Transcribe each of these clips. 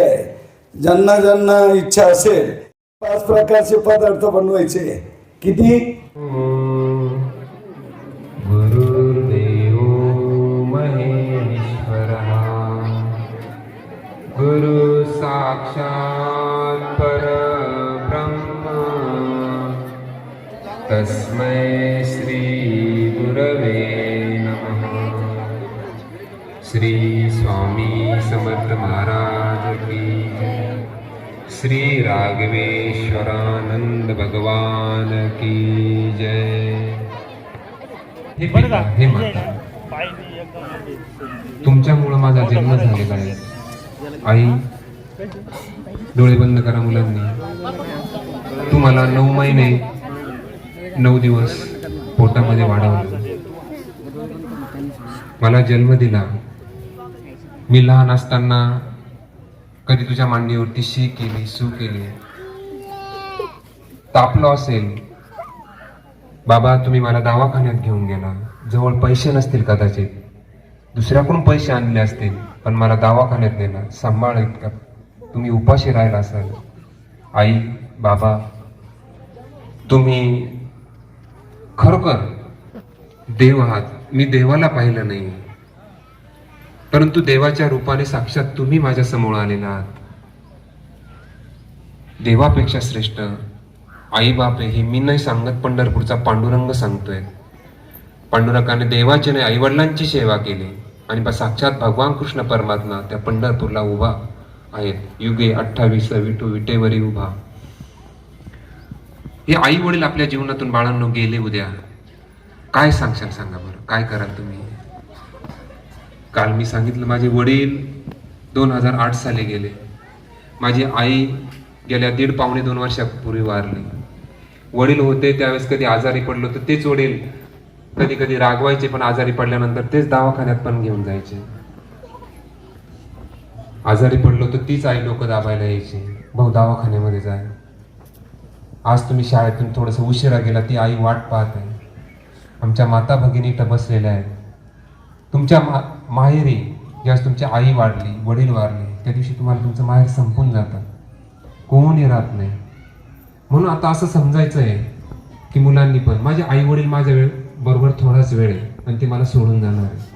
आहे. ज्यांना ज्यांना इच्छा असेल पाच प्रकारचे पदार्थ बनवायचे. किती? गुरु साक्षात पर साक्षात् तस्मै श्री गुरवे नमः। श्री स्वामी समर्थ महाराज। श्री राघवेश्वरानंद भगवान की जय। हे पिता हे माता। तुमच्यामुळं माझा जन्म झालेला आहे. आई डोळे बंद करा मुलांनी. तुम्हाला नऊ महिने नऊ दिवस पोटामध्ये वाढवलं. मला जन्म दिला. मी लहान असताना कधी तुझ्या मांडीवरती शी केली सू केली तापलो असेल. बाबा तुम्ही मला दवाखान्यात घेऊन गेला. जवळ पैसे नसतील कदाचित. दुसऱ्याकडून पैसे आणले असतील पण मला दवाखान्यात नेला. सांभाळ इतका. तुम्ही उपाशी राहिला असाल. आई बाबा तुम्ही खरोखर देव आहात. मी देवाला पाहिलं नाही. परंतु देवाच्या रूपाने साक्षात तुम्ही माझ्यासमोर आलेला आहात. देवापेक्षा श्रेष्ठ आई बाप हे मी नाही सांगत पंढरपूरचा पांडुरंग सांगतोय. पांडुरंगाने देवाची नाही आईवडिलांची सेवा केली आणि साक्षात भगवान कृष्ण परमात्मा त्या पंढरपूरला उभा आहेत. युगे अठ्ठावीस विटू विटेवरी उभा. हे आई वडील आपल्या जीवनातून बाळांनो गेले उद्या. काय सांगशाल सांगा बरं? काय कराल तुम्ही? काल मी सांगितलं माझे वडील दोन हजार आठ साली गेले. माझी आई गेल्या दीड पावणे दोन वर्षापूर्वी वारली. वडील होते त्यावेळेस कधी आजारी पडलो तर तेच वडील कधी कधी रागवायचे पण आजारी पडल्यानंतर तेच दवाखान्यात पण घेऊन जायचे. आजारी पडलो तर तीच आई लोक दाबायला यायची भाऊ दवाखान्यामध्ये जाय आज तुम्ही शाळेतून थोडस उशिरा गेला ती आई वाट पाहत आहे. आमच्या माता भगिनी इथं बसलेल्या आहेत. तुमच्या मा माहेरी ज्यावेळेस तुमची आई वाढली वडील वाढले त्या दिवशी तुम्हाला तुमचं माहेर संपून जातं. कोणी राहत नाही. म्हणून आता असं समजायचं आहे की मुलांनी पण माझे आई वडील माझ्या वेळ बरोबर थोडाच वेळ आहे आणि ते मला सोडून जाणार आहे.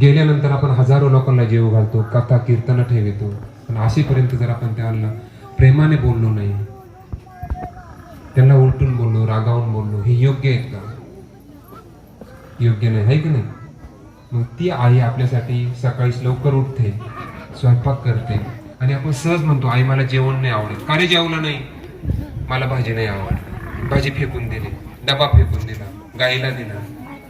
गेल्यानंतर आपण हजारो लोकांना जेव घालतो कथा कीर्तन ठेवतो. पण अशीपर्यंत जर आपण त्यांना प्रेमाने बोललो नाही त्यांना उलटून बोललो रागावून बोललो हे योग्य आहेत का? योग्य नाही आहे की नाही? मग ती आई आपल्यासाठी सकाळीच लवकर उठते स्वयंपाक करते आणि आपण सहज म्हणतो आई मला जेवण नाही आवडत. का रे जेवलं नाही? मला भाजी नाही आवडली भाजी फेकून दिली. डबा फेकून दिला. गाईला दिला.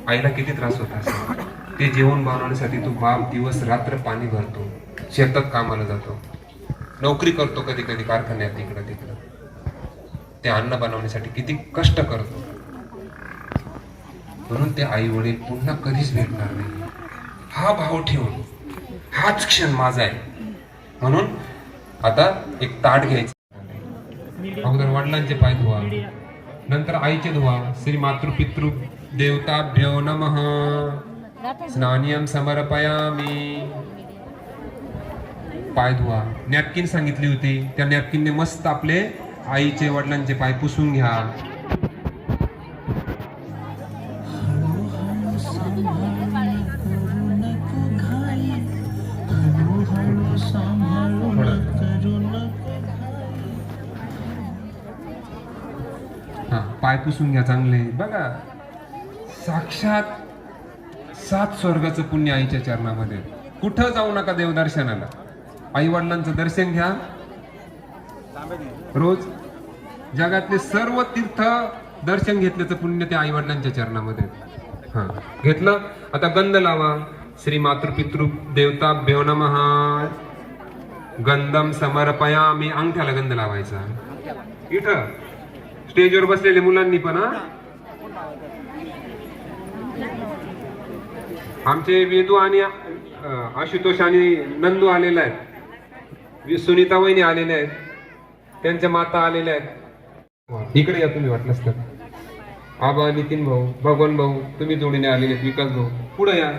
आईला किती त्रास होत असेल. ते जेवण बनवण्यासाठी तो बाप दिवस रात्र पाणी भरतो. शेतात कामाला जातो. नोकरी करतो कधी कधी कारखान्यात इकडं तिकडं ते अन्न बनवण्यासाठी किती कष्ट करतो. म्हणून ते आई वडील पुन्हा कधीच भेटणार नाही. हा भाव ठेवून हाच क्षण माझा आहे. म्हणून आता एक ताट घ्यायचं. अगोदर वडिलांचे पाय धुवा. नंतर आईचे धुवा. श्री मातृपितृ देवताभ्यो नम. स्नानियम समर्पयामी. पाय धुवा. नॅपकिन सांगितली होती. त्या नॅपकिनने मस्त आपले आईचे वडिलांचे पाय पुसून घ्या. पाय पुसून घ्या चांगले. बघा. साक्षात सात स्वर्गाचं पुण्य आईच्या चरणामध्ये. कुठं जाऊ नका देवदर्शनाला आई वडिलांचं दर्शन घ्या. रोज जगातले सर्व तीर्थ दर्शन घेतल्याचं पुण्य त्या आई वडिलांच्या चरणामध्ये. हा. घेतलं? आता गंध लावा. श्री मातृपितृ देवताभ्यो महा गंधम समर्पया मी अंगठ्याला गंध लावायचा. इथं. स्टेजवर बसलेले मुलांनी पण आमचे वेदू आणि आशुतोष आणि नंदू आलेले आहेत. सुनीता वहिनी आलेल्या आहेत. त्यांच्या माता आलेल्या आहेत. इकडे या तुम्ही वाटलंच तर आबा नितीन भाऊ भगवान भाऊ तुम्ही जोडीने आलेले आहेत. विकास भाऊ पुढे या.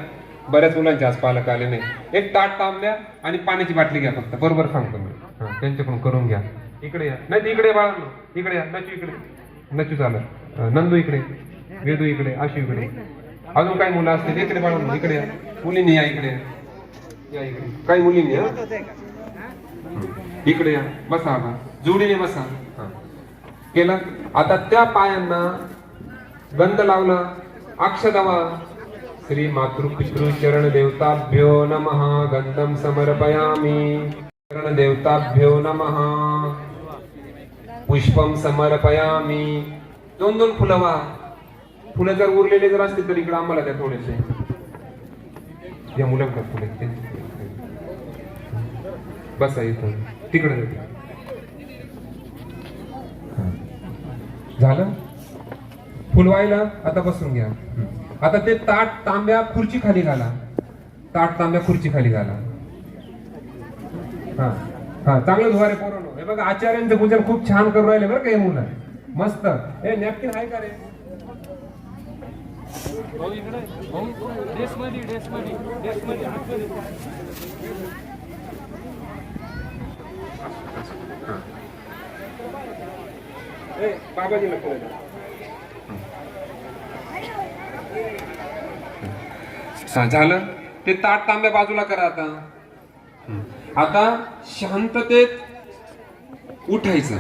बऱ्याच मुलांचे आज पालक आले नाही एक ताट तांब्या आणि पाण्याची बाटली घ्या फक्त. बरोबर सांगतो मी. त्यांच्याकडून करून घ्या. इकडे या. नाही इकडे बाळांनो. इकडे या. नचू इकडे. नचू चालत नंदू इकडे. वेदू इकडे. आशू इकडे. अजून काही मुलं असतील? इकडे बाळांनो इकडे या. मुलींनी या इकडे. या. इकडे. काही मुलींनी या इकडे या. बसा आबा. जुडीने बसा. हा. केलं? आता त्या पायांना गंध लावला. अक्षदवा. श्री मातृ पितृ चरण देवताभ्यो नमः. गंधम समर्पयामी. चरण देवताभ्यो नमः. पुष्पम समर्पयामी. दोन दोन फुलं वा फुलं जर उरलेले जर असतील तर इकडे आम्हाला त्या थोडेसे. या मुलांकडे फुले ते. बसा इथं तिकडे झालं? फुल व्हायला? आता बसून घ्या. आता ते ताट तांब्या खुर्ची खाली घाला. ताट तांब्या खुर्ची खाली घाला. हा. हा चांगलं धुवारे पोरण बघा आचार्यांचं पूजन खूप छान करून राहिले बरं का हे मुलं. मस्त. हे नॅपकिन आहे का रे? बाबाजी. हा, झालं? ते ताट तांब्या बाजूला करा आता. आता शांततेत उठायचं.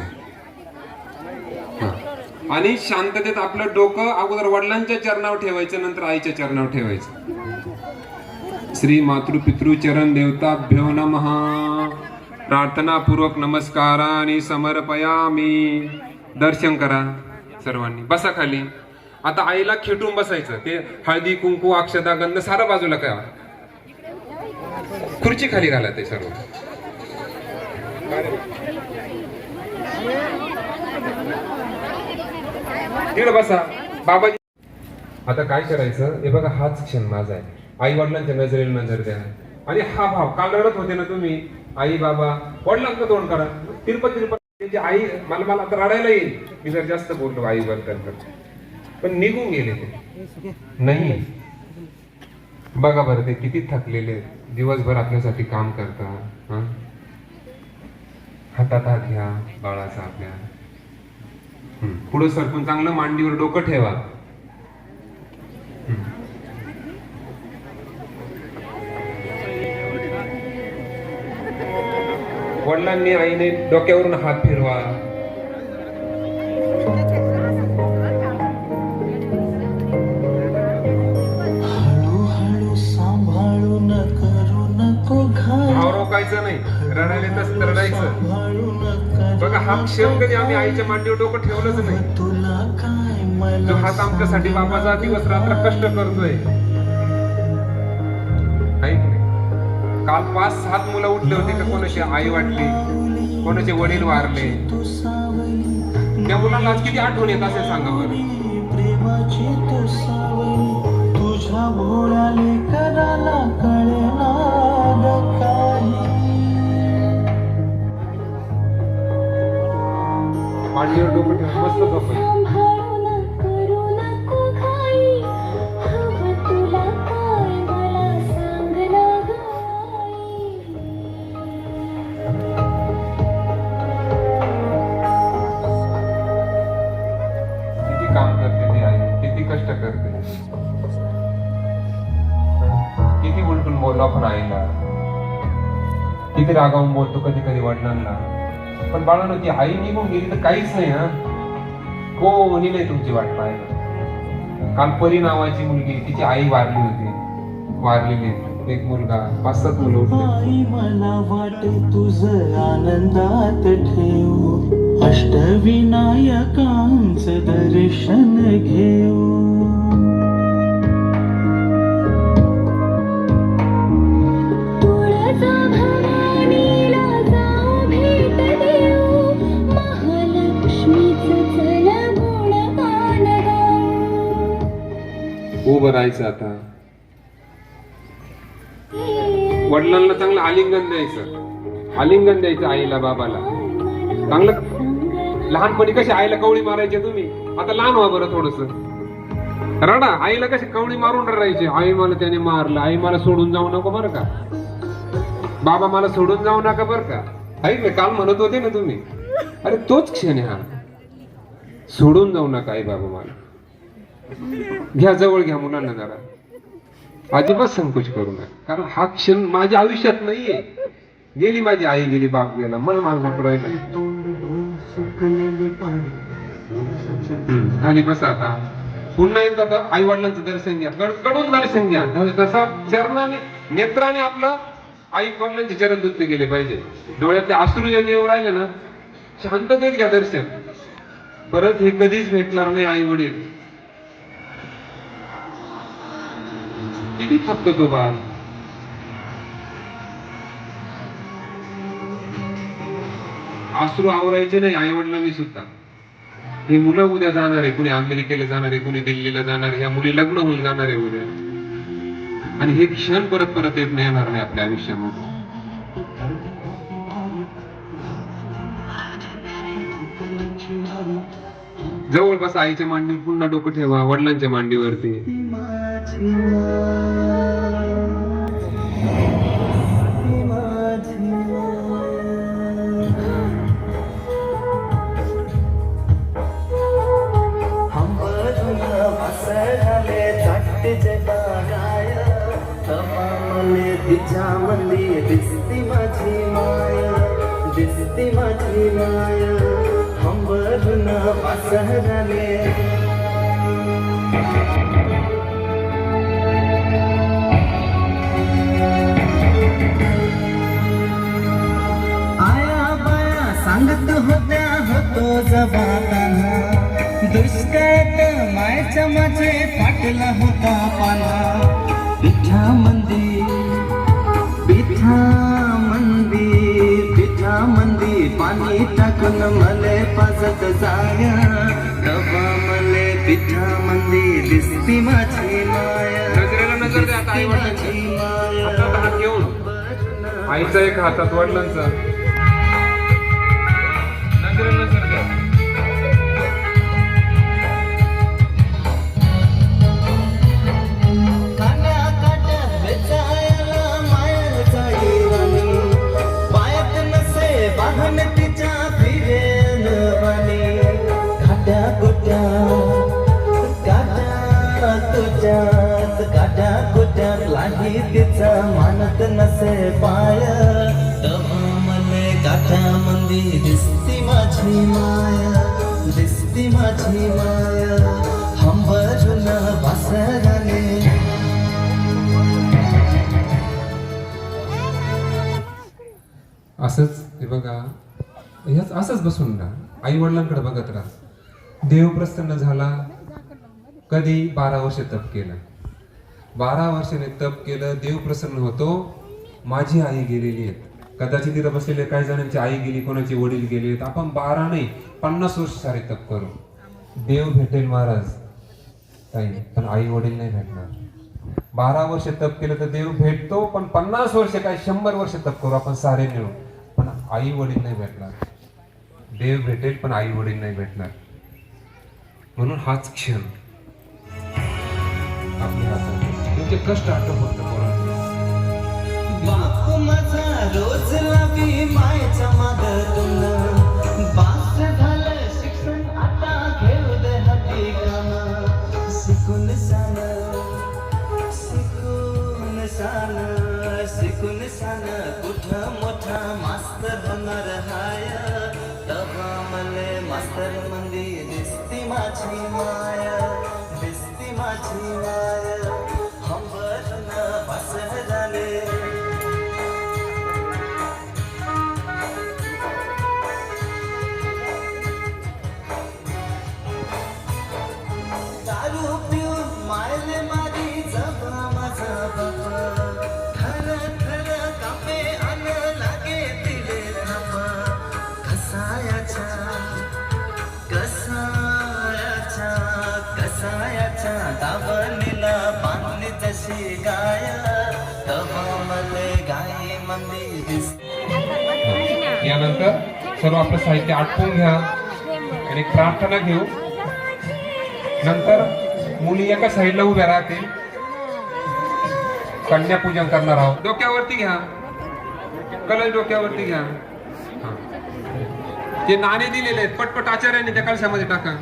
हा. आणि शांततेत आपलं डोकं अगोदर वडिलांच्या चरणावर ठेवायचं नंतर आईच्या चरणावर ठेवायचं. श्री मातृपितृ चरण देवताभ्यो नमः. प्रार्थनापूर्वक नमस्कार आणि समर्पयामी. दर्शन करा सर्वांनी. बसा खाली. आता आईला खेटून बसायचं. ते हळदी कुंकू अक्षदा गंध सारं बाजूला करा खुर्ची खाली घाला ते सर्व. तिकडे बसा. बाबाजी. आता काय करायचं? हे बघा हाच क्षण माझा आहे. आई वडिलांच्या नजरेला नजर द्या. आणि हा भाव काल रडत होते ना तुम्ही? आई बाबा वडिलांचं तोंड करा तिरपत तिरपत त्यांची आई मला मला आता रडायला येईल. मी जर जास्त बोललो आई वडिलांकडे तर. पण निघून गेले ते. नाही. बघा बरं ते किती थकलेले दिवसभर आपल्यासाठी काम करता हा? हातात हात घ्या बाळाचा आपल्या. पुढं सरकून चांगलं मांडीवर डोकं ठेवा. वडिलांनी आईने डोक्यावरून हात फिरवा हळूहळू सांभाळून करू नको घाई भाव रोकायचं नाही रडायला तस रडायचं. बघा हा क्षण कधी आम्ही आईच्या मांडीवर डोकं ठेवलंच नाही. तुला काय जो हात आमच्यासाठी बाबाचा दिवस रात्र कष्ट करतोय. काल पाच सात मुलं उठले होते का कोणाची आई वाटली कोणाचे वडील वारले? तू त्या मुलांना आज किती आठवण येत असेल सांगा बरं. प्रेमाची तू तुझ्या भोळ्याने लेकराला कळेना मांडीवर डोकं ठेवून मस्त झोपायचं किती काम करते ती किती कष्ट करते. किती उलटून बोललो आपण आईला. किती रागावून बोलतो कधी कधी वडिलांना. पण बाळांनो ती आई निघून गेली तर काहीच नाही हा? कोणी नाही तुमची वाट पाहायला काल परी नावाची मुलगी तिची आई वारली होती. वारलेली. एक मुलगा पाच सात मुलं होती. आई मला वाट तुझ आनंदात ठेवू. अष्टविनायकांचं दर्शन घेऊ. उभं राहायचं आता. वडिलांना चांगलं आलिंगन द्यायचं. आलिंगन द्यायचं आईला बाबाला. चांगलं लहानपणी कशी आईला कवळी मारायचे तुम्ही? आता लहान व्हा बरं थोडस. रडा. आईला कशी कवळी मारून रडायची? आई मला त्याने मारलं. आई मला सोडून जाऊ नको बरं का? बाबा मला सोडून जाऊ नका बरं का? ऐक ना काल म्हणत होते ना तुम्ही. अरे तोच क्षण आहे हा. सोडून जाऊ नका आई बाबा मला. घ्या जवळ घ्या मुलांना जरा. अजिबात संकोच करू नका. कारण हा क्षण माझ्या आयुष्यात नाहीये. गेली माझी आई गेली बाप गेला. मला माझा प्रयत्न आणि बस आता. पुन्हा एकदा आई वडिलांचं दर्शन घ्या. गड- कडून दर्शन घ्या. म्हणजे तसा चरणाने नेत्राने आपलं आई वडिलांचे चरण धुतले गेले पाहिजे. डोळ्यातले अश्रू जे येऊ राहिले ना शांततेत घ्या दर्शन. परत हे कधीच भेटणार नाही आई वडील किती थकतो अश्रू आवरायचे नाही आई वडिलांनी सुद्धा. हे मुलं उद्या जाणार आहे कुणी अमेरिकेला जाणार आहे कुणी दिल्लीला जाणार आहे या मुली लग्न होऊन जाणार आहे उद्या. आणि हे क्षण परत परत येत नाही येणार नाही आपल्या आयुष्यामध्ये. जवळपास आईच्या मांडीवर पुन्हा डोकं ठेवा वडिलांच्या मांडीवरती. तिच्या मंदी दिसती माझी माया दिसती माझी माया हंबरून वसरले आया सांगत होत्या होतो जबाताना दुष्काळात मायच्या माझे फाटला होता पाना पिठा मंदी पिठा मंदी पिठा मंदी पाणी टाकून मले पाजत जाया. डबा मले पिठा मंदी दिसती माझी माया. माझी माया. आईचा एक हातात वडिलांचा. असे पाय। तेव्हा मले दिसती माझी माया दिसती माझी माया। हंबरून वासराने असंच हे बघा ह्याच असंच बसून ना आई वडिलांकडे बघत राहा. देव प्रसन्न झाला कधी बारा वर्ष तप केलं. बारा वर्षाने तप केलं देव प्रसन्न होतो माझी आई गेलेली आहेत. कदाचित तिथं बसलेले काही जणांची आई गेली कोणाचे वडील गेलेत आपण बारा नाही पन्नास वर्ष सारे तप करू. देव भेटेल महाराज काही पण आई वडील नाही भेटणार. बारा वर्ष तप केलं तर देव भेटतो पण पन्नास वर्ष काय शंभर वर्ष तप करू आपण सारे मिळू पण आई वडील नाही भेटणार. देव भेटेल पण आई वडील नाही भेटणार. म्हणून हाच क्षण. आपल्या हातात. तुमचे कष्ट आठव बाप माझा रोज लावी मायच्या मागतून बास झालं शिक्षण आता घेऊ दे हाती काम. शिकून सान शिकून सान शिकून सान कुठं मोठा मास्तर होणार हाय? तेव्हा मले मास्तर मंदी दिसती माझी मा गाय यानंतर सर्व आपलं साहित्य आटपून घ्या. आणि प्रार्थना घेऊ. नंतर मुली एका साईडला उभ्या राहतील. कन्यापूजन करणार आहोत. डोक्यावरती घ्या. कलश डोक्यावरती घ्या. ते नाणे दिलेले आहेत पटपट आचार्याने त्या कलशामध्ये टाका.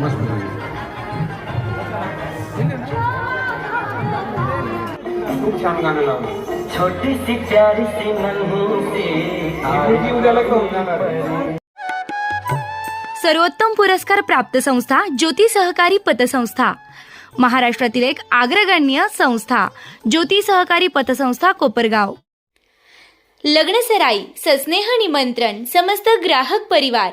मस्त. खूप छान गाणं लावलं. छोटी सी प्यारी सी नन्ही सी. इंग्रजी उद्याला घेऊन जाणार आहे. सर्वोत्तम पुरस्कार प्राप्त संस्था ज्योती सहकारी पतसंस्था. महाराष्ट्रातील एक अग्रगण्य संस्था ज्योती सहकारी पतसंस्था कोपरगाव. लग्नसराई सस्नेह निमंत्रण समस्त ग्राहक परिवार